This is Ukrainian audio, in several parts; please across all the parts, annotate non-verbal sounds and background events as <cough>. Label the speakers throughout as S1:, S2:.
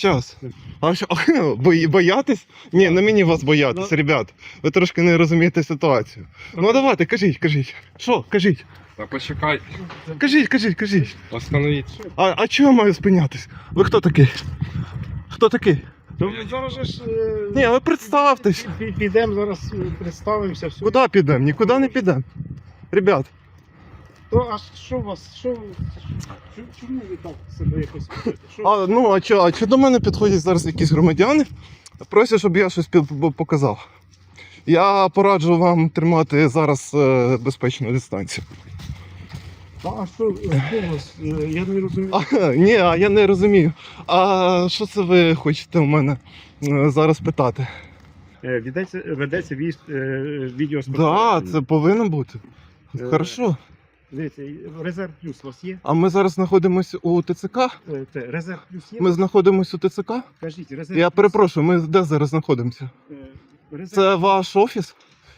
S1: Щас. А що, <laughs> бої- боятись? Ні, не мені вас боятись,
S2: Ну-
S1: ребят. Ви трошки не розумієте ситуацію. Ну давайте, кажіть, кажіть. Що, кажіть?
S3: Та почекай,
S1: Кажіть, кажіть, кажіть.
S3: остановіть.
S1: А, а чого я маю спинятись? Ви хто такий? Хто такий?
S2: То зараз же ж е,
S1: Ні, ви представтесь.
S2: пі- підемо зараз е, представимося. Все.
S1: Куди підемо? Нікуди не підемо. Ребят,
S2: То а що у вас? Що чому ви так себе якось ведете? Що?
S1: а, ну а що, а що до мене підходять зараз якісь громадяни? Просять, щоб я щось під- показав. Я пораджу вам тримати зараз е, безпечну дистанцію.
S2: А, а що у вас? Е, Я не розумію.
S1: А, ні, а я не розумію. А що це ви хочете у мене е, зараз питати?
S2: Е, Ведеться, ведеться віз, е, відео
S1: Так, да, це повинно бути.
S2: Е,
S1: Хорошо.
S2: Дивіться, резерв плюс у вас є?
S1: А ми зараз знаходимося у ТЦК.
S2: Е, Те, резерв плюс є?
S1: Ми знаходимося у ТЦК.
S2: Кажіть, резерв
S1: Я
S2: плюс,
S1: перепрошую, ми де зараз знаходимося?
S2: е, резерв...
S1: Це ваш офіс?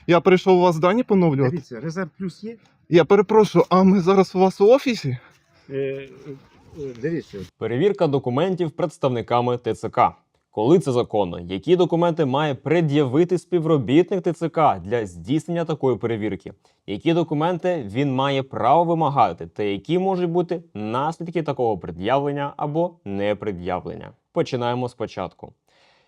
S1: Я прийшов у вас дані поновлювати.
S2: Дивіться, резерв плюс є?
S1: Я перепрошую, а ми зараз у вас у офісі?
S2: Е, е, е, Дивіться,
S4: Перевірка документів представниками ТЦК. Коли це законно? Які документи має пред'явити співробітник ТЦК для здійснення такої перевірки? Які документи він має право вимагати, та які можуть бути наслідки такого пред'явлення або непред'явлення? Починаємо спочатку.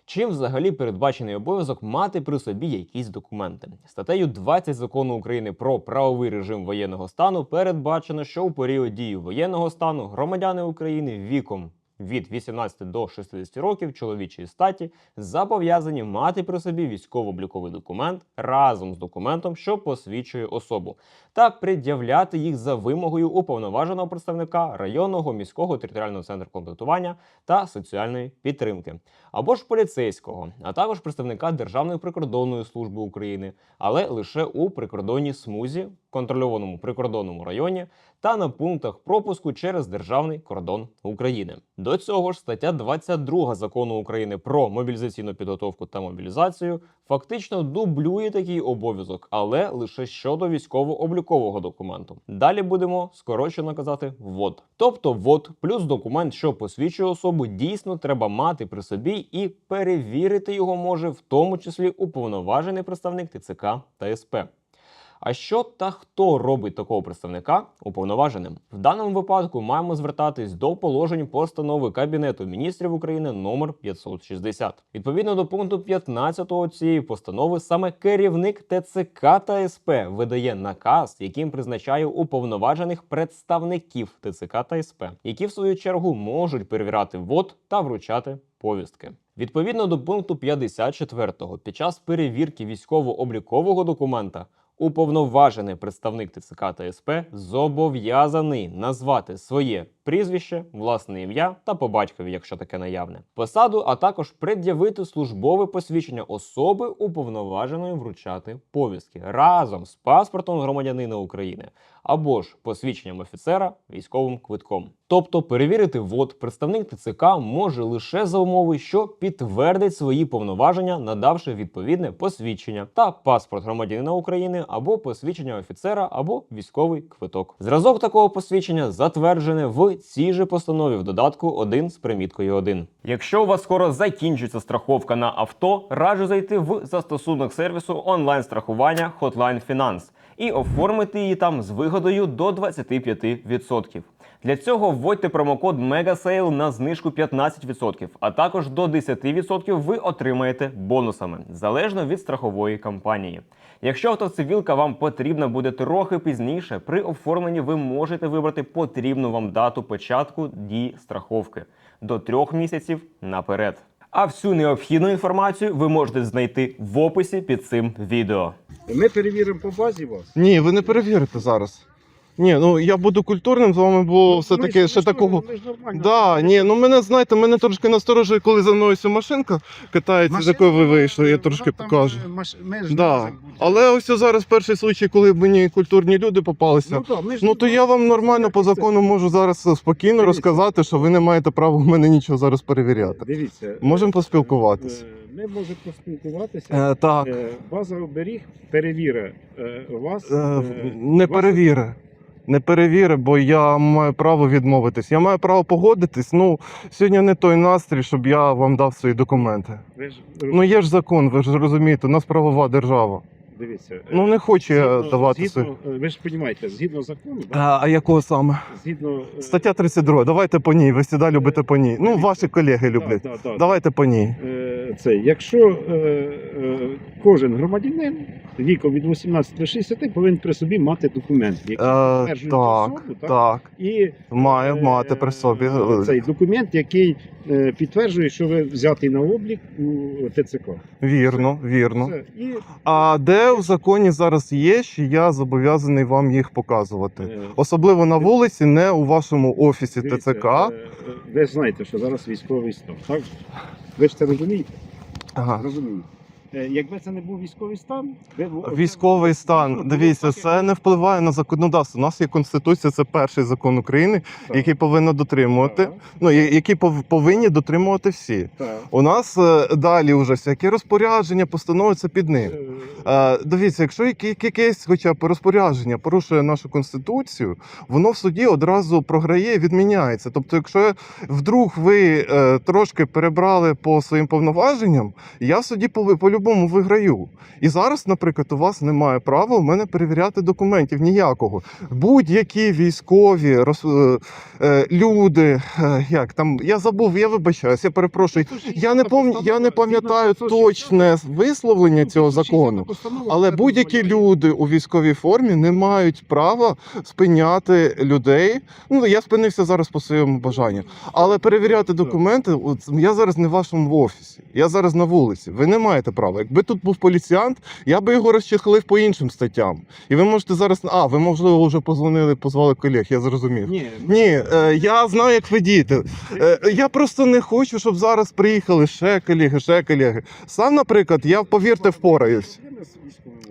S4: Чим взагалі передбачений обов'язок мати при собі якісь документи? Статтею 20 закону України про правовий режим воєнного стану передбачено, що у період дії воєнного стану громадяни України віком від 18 до 60 років чоловічої статі зобов'язані мати при собі військово-обліковий документ разом з документом, що посвідчує особу, та пред'являти їх за вимогою уповноваженого представника районного міського територіального центру комплектування та соціальної підтримки або ж поліцейського, а також представника Державної прикордонної служби України, але лише у прикордонній смузі, контрольованому прикордонному районі та на пунктах пропуску через державний кордон України. До цього ж стаття 22 закону України про мобілізаційну підготовку та мобілізацію фактично дублює такий обов'язок, але лише щодо військово-облікового документу. Далі будемо скорочено казати ВОД. Тобто ВОД плюс документ, що посвідчує особу, дійсно треба мати при собі і перевірити його може в тому числі уповноважений представник ТЦК та СП. А що та хто робить такого представника уповноваженим? В даному випадку маємо звертатись до положень постанови Кабінету міністрів України номер 560. Відповідно до пункту 15 цієї постанови, саме керівник ТЦК та СП видає наказ, яким призначає уповноважених представників ТЦК та СП, які в свою чергу можуть перевіряти ВОД та вручати повістки. Відповідно до пункту 54 під час перевірки військово-облікового документа уповноважений представник ТЦК та СП зобов'язаний назвати своє прізвище, власне ім'я та по батькові, якщо таке наявне, посаду, а також пред'явити службове посвідчення особи, уповноваженої вручати повістки разом з паспортом громадянина України або ж посвідченням офіцера військовим квитком. Тобто перевірити ВОД представник ТЦК може лише за умови, що підтвердить свої повноваження, надавши відповідне посвідчення та паспорт громадянина України або посвідчення офіцера або військовий квиток. Зразок такого посвідчення затверджене в цій же постанові в додатку 1 з приміткою 1. Якщо у вас скоро закінчиться страховка на авто, раджу зайти в застосунок сервісу онлайн страхування Hotline Finance і оформити її там з вигодою до 25%. Для цього вводьте промокод MEGASALE на знижку 15%, а також до 10% ви отримаєте бонусами залежно від страхової компанії. Якщо автоцивілка вам потрібна буде трохи пізніше, при оформленні ви можете вибрати потрібну вам дату початку дії страховки до трьох місяців наперед. А всю необхідну інформацію ви можете знайти в описі під цим відео.
S2: ми перевіримо по базі вас.
S1: Ні, ви не перевірите зараз. Ні, ну я буду культурним з вами, бо все-таки
S2: Ми
S1: ще такого. Да, ні, ну мене знаєте, мене трошки насторожує, коли за мною ця машинка катається, з якої ви вийшли, я трошки
S2: там,
S1: покажу.
S2: е, маш-
S1: Да. Але ось зараз перший случай, коли мені культурні люди попалися.
S2: ж
S1: Ну то я вам нормально по закону можу зараз спокійно розказати, що ви не маєте права в мене нічого зараз перевіряти.
S2: Дивіться.
S1: Можемо
S2: е,
S1: поспілкуватись.
S2: е, Ми можемо поспілкуватися.
S1: Так,
S2: База оберіг перевіри е, вас.
S1: не перевіри. Не перевіри, бо я маю право відмовитись. Я маю право погодитись. Ну, сьогодні не той настрій, щоб я вам дав свої документи.
S2: Ви ж
S1: Ну є ж закон, ви ж розумієте, у нас правова держава.
S2: дивіться.
S1: Ну не хочу я
S2: згідно-
S1: давати свої.
S2: згідно, Ви ж розумієте, згідно закону, да?
S1: А, а якого саме?
S2: згідно е,
S1: Стаття 32. Давайте по ній. Ви всіда любите по ній. Ну, ваші колеги люблять.
S2: Да, да, да.
S1: Давайте по ній.
S2: Е, Це, якщо е, е, кожен громадянин віком від 18 до 60 повинен при собі мати документ, який
S1: Е,
S2: підтверджує
S1: так,
S2: особу, так?
S1: так.
S2: і
S1: Має
S2: е,
S1: мати при собі.
S2: цей документ, який е, підтверджує, що ви взятий на облік у ТЦК.
S1: Вірно, вірно.
S2: Все. І,
S1: А де в законі зараз є, що я зобов'язаний вам їх показувати?
S2: е,
S1: Особливо на вулиці, не у вашому офісі
S2: дивіться,
S1: ТЦК.
S2: е, е, Ви ж знаєте, що зараз військовий стан, так? Ви ж це розумієте?
S1: Ага.
S2: Розумієте. Е, Якби це не був військовий стан, ви
S1: Військовий
S2: Ну,
S1: стан. Дивіться, це не впливає на законодавство. У нас є конституція, це перший закон України,
S2: Так,
S1: який повинно дотримувати.
S2: так,
S1: Ну я- які пов- повинні дотримувати всі.
S2: так.
S1: У нас е, далі вже всякі розпорядження, постанови це під ним.
S2: Е,
S1: дивіться, якщо якесь хоча б розпорядження порушує нашу конституцію, воно в суді одразу програє і відміняється. Тобто, якщо вдруг ви трошки перебрали по своїм повноваженням, я в суді по- по-любому виграю. І зараз, наприклад, у вас немає права у мене перевіряти документів ніякого. Будь-які військові роз, е, е, люди, е, як там я забув, я вибачаюсь, я перепрошую. Я не пам'ятаю, я не пам'ятаю точне висловлення цього закону. Але будь-які люди у військовій формі не мають права спиняти людей. Ну я спинився зараз по своєму бажанню. Але перевіряти документи, я зараз не в вашому офісі. Я зараз на вулиці. Ви не маєте права. Якби тут був поліціянт, я би його розчехлив по іншим статтям. І ви можете зараз. А, ви можливо вже позвонили, позвали колег. Я зрозумів.
S2: Ні,
S1: Ні, е, я знаю, як ви дієте. Е, я просто не хочу, щоб зараз приїхали ще колеги, ще колеги. Сам, наприклад, я повірте, впораюсь.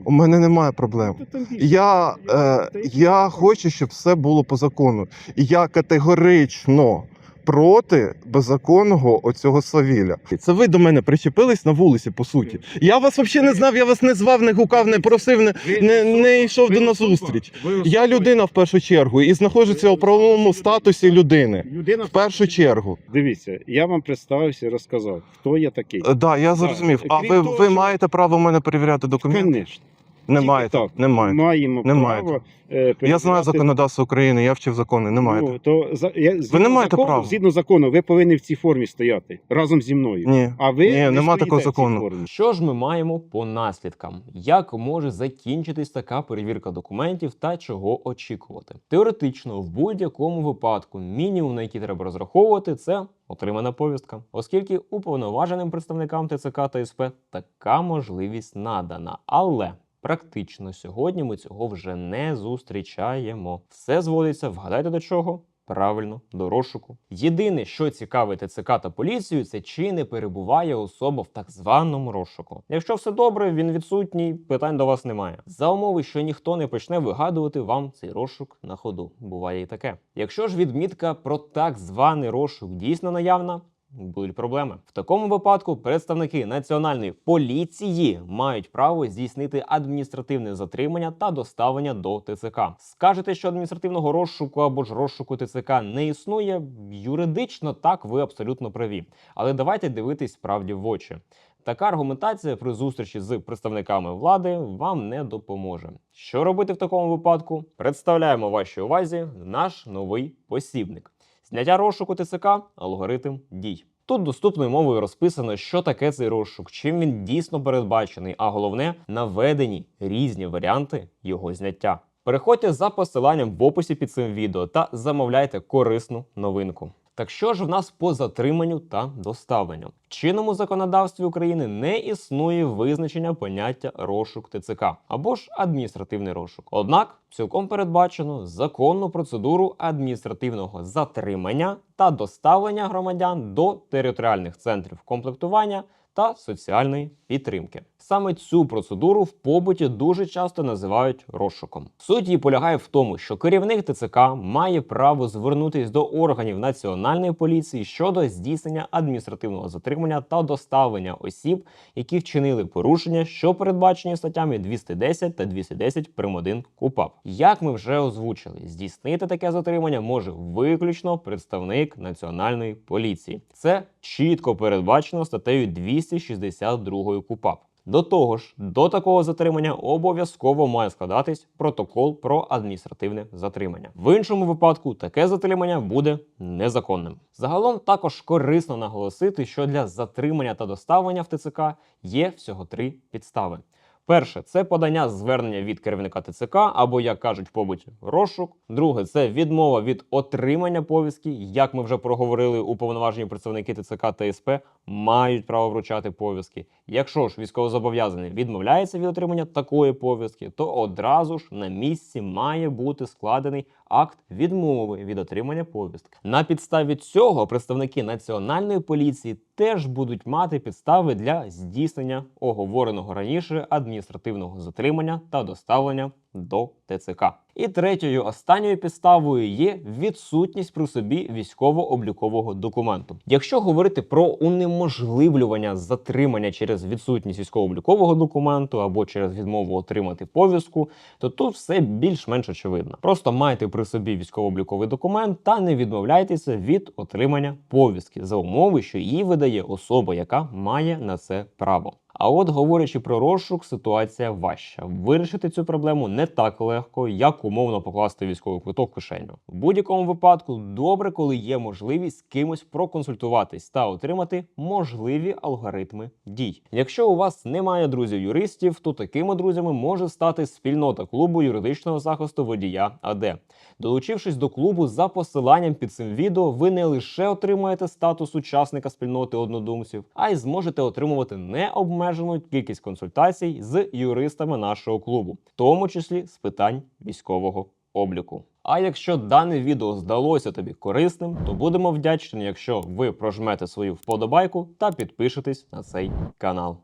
S1: У мене немає проблем. Я, е, я хочу, щоб все було по закону. І я категорично проти беззаконного оцього свавілля. Це ви до мене причепились на вулиці, по суті. Я вас взагалі не знав, я вас не звав, не гукав, не просив, не, не, не йшов до назустріч. Я людина в першу чергу і знаходжуся у правовому статусі людини.
S2: Людина
S1: В першу чергу.
S2: Дивіться, я вам представився і розказав, хто я такий.
S1: Так, да, я зрозумів. А ви, ви маєте право мене перевіряти документи?
S2: Конечно.
S1: Не
S2: Тільки
S1: маєте.
S2: так.
S1: Не маєте.
S2: Маємо
S1: Не
S2: право.
S1: маєте.
S2: е,
S1: Я знаю
S2: перевіряти-
S1: законодавство України, я вчив закони. Не маєте.
S2: Ну, то, за, я, згідно
S1: не маєте
S2: закону,
S1: права.
S2: Згідно закону, ви повинні в цій формі стояти разом зі мною.
S1: Ні.
S2: А ви
S1: Ні,
S2: не
S1: нема
S2: стоїте
S1: такого
S2: в цій
S1: закону.
S2: формі.
S4: Що ж ми маємо по наслідкам? Як може закінчитись така перевірка документів та чого очікувати? Теоретично, в будь-якому випадку, мінімум, на який треба розраховувати, це отримана повістка, оскільки уповноваженим представникам ТЦК та СП така можливість надана. Але практично сьогодні ми цього вже не зустрічаємо. Все зводиться, вгадайте до чого? Правильно, до розшуку. Єдине, що цікавить ТЦК та поліцію, це чи не перебуває особа в так званому розшуку. Якщо все добре, він відсутній, питань до вас немає. За умови, що ніхто не почне вигадувати вам цей розшук на ходу. Буває і таке. Якщо ж відмітка про так званий розшук дійсно наявна. Будуть проблеми в такому випадку. Представники національної поліції мають право здійснити адміністративне затримання та доставлення до ТЦК. Скажете, що адміністративного розшуку або ж розшуку ТЦК не існує. Юридично так ви абсолютно праві. Але давайте дивитись правді в очі. Така аргументація при зустрічі з представниками влади вам не допоможе. Що робити в такому випадку? Представляємо вашій увазі наш новий посібник. Зняття розшуку ТЦК алгоритм дій. Тут доступною мовою розписано, що таке цей розшук, чим він дійсно передбачений, а головне наведені різні варіанти його зняття. Переходьте за посиланням в описі під цим відео та замовляйте корисну новинку. Так що ж в нас по затриманню та доставленню? В чинному законодавстві України не існує визначення поняття розшук ТЦК або ж адміністративний розшук. Однак цілком передбачено законну процедуру адміністративного затримання та доставлення громадян до територіальних центрів комплектування та соціальної підтримки. Саме цю процедуру в побуті дуже часто називають розшуком. Суть її полягає в тому, що керівник ТЦК має право звернутись до органів національної поліції щодо здійснення адміністративного затримання та доставлення осіб, які вчинили порушення, що передбачені статтями 210 та 210 прим. 1 КУПАП. Як ми вже озвучили, здійснити таке затримання може виключно представник національної поліції. Це чітко передбачено статтею 262 КУПАП. До того ж, до такого затримання обов'язково має складатись протокол про адміністративне затримання. В іншому випадку таке затримання буде незаконним. Загалом також корисно наголосити, що для затримання та доставлення в ТЦК є всього три підстави. Перше це подання звернення від керівника ТЦК або, як кажуть в побуті, розшук. Друге це відмова від отримання повістки. Як ми вже проговорили, уповноважені представники ТЦК та СП мають право вручати повістки. Якщо ж військовозобов'язаний відмовляється від отримання такої повістки, то одразу ж на місці має бути складений акт відмови від отримання повістки. На підставі цього представники національної поліції теж будуть мати підстави для здійснення оговореного раніше адміністративного затримання та доставлення до ТЦК. І третьою останньою підставою є відсутність при собі військово-облікового документу. Якщо говорити про унеможливлювання затримання через відсутність військово-облікового документу або через відмову отримати повістку, то тут все більш-менш очевидно. Просто майте при собі військово-обліковий документ та не відмовляйтеся від отримання повістки за умови, що її видає особа, яка має на це право. А от говорячи про розшук, ситуація важча. Вирішити цю проблему не так легко, як умовно покласти військовий квиток в кишеню. В будь-якому випадку добре, коли є можливість з кимось проконсультуватись та отримати можливі алгоритми дій. Якщо у вас немає друзів-юристів, то такими друзями може стати спільнота клубу юридичного захисту водія АД. Долучившись до клубу за посиланням під цим відео, ви не лише отримаєте статус учасника спільноти однодумців, а й зможете отримувати необмежену кількість консультацій з юристами нашого клубу, в тому числі з питань військового обліку. А якщо дане відео здалося тобі корисним, то будемо вдячні, якщо ви прожмете свою вподобайку та підпишетесь на цей канал.